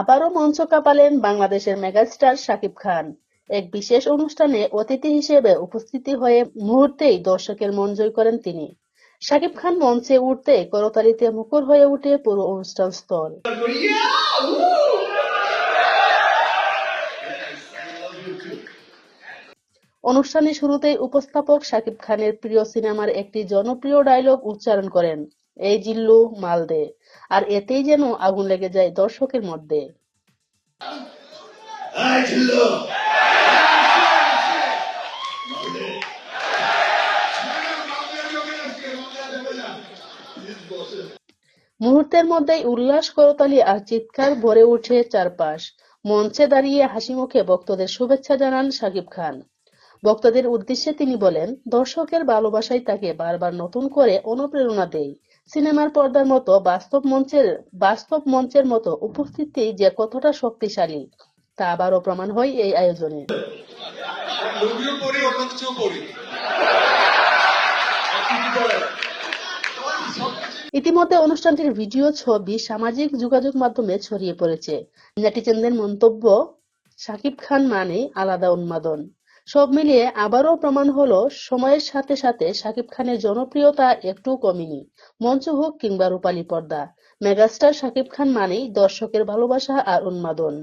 আবারও মঞ্চ কাঁপালেন বাংলাদেশের মেগাস্টার শাকিব খান। এক বিশেষ অনুষ্ঠানে অতিথি হিসেবে উপস্থিতি হয়ে মুহূর্তেই দর্শকের মন জয় করেন তিনি। শাকিব খান মঞ্চে উঠতে করতালিতে মুখর হয়ে ওঠে পুরো অনুষ্ঠান স্থল। অনুষ্ঠানের শুরুতেই উপস্থাপক শাকিব খানের প্রিয় সিনেমার একটি জনপ্রিয় ডায়লগ উচ্চারণ করেন। এই জিল্লু মাল দে আর এতেই যেন আগুন লেগে যায় দর্শকের মধ্যে। মুহূর্তের মধ্যেই উল্লাস করতালি আর চিৎকার ভরে উঠে চারপাশ। মঞ্চে দাঁড়িয়ে হাসিমুখে ভক্তদের শুভেচ্ছা জানান শাকিব খান। ভক্তদের উদ্দেশ্যে তিনি বলেন, দর্শকের ভালোবাসাই তাকে বারবার নতুন করে অনুপ্রেরণা দেয়। সিনেমার পর্দার মতো বাস্তব মঞ্চের বাস্তব মঞ্চের মতো উপস্থিতি যে কতটা শক্তিশালী তা আবারও প্রমাণ হয় এই আয়োজনে। ইতিমধ্যে অনুষ্ঠানটির ভিডিও ছবি সামাজিক যোগাযোগ মাধ্যমে ছড়িয়ে পড়েছে। নেটিজেনদের মন্তব্য শাকিব খান মানে আলাদা উন্মাদন। সব মিলিয়ে আবারও প্রমাণ হলো, সময়ের সাথে সাথে শাকিব খানের জনপ্রিয়তা একটু কমেনি। মঞ্চ হোক কিংবা রূপালী পর্দা, মেগাস্টার শাকিব খান মানেই দর্শকের ভালোবাসা আর উন্মাদন।